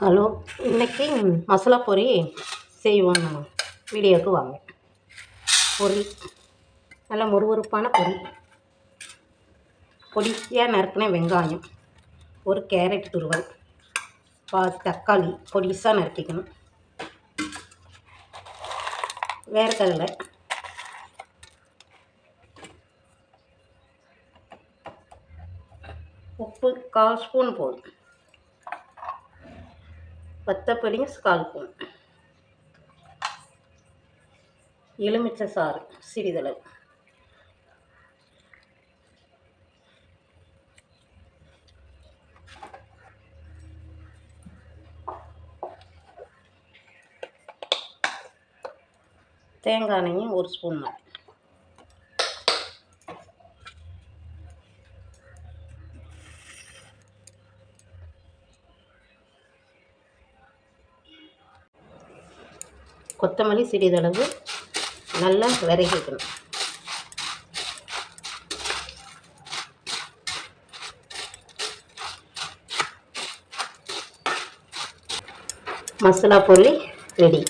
Hello இன்னைக்கு மசாலா பொரி செய்வோம் நம்ம. வீடியோவுக்கு வாங்க. பொரி. நல்ல மொறுமொறுப்பான பொரி. பொடியாக நறுக்கின வெங்காயம். ஒரு கேரட் துருவல். பாதி தக்காளி. பொடிசாக நறுக்கிக்கணும். வேர்க்கடலை. உப்பு கால் ஸ்பூன் போதும். வத்தப்பொடியும் கால் ஸ்பூன் எலுமிச்சை சாறு சிறிதளவு. தேங்காய் எண்ணெயும் ஒரு ஸ்பூன் மாதிரி கொத்தமல்லி சிறிதளவு நல்லா விறகிக்கணும் மசாலா பொரி ரெடி.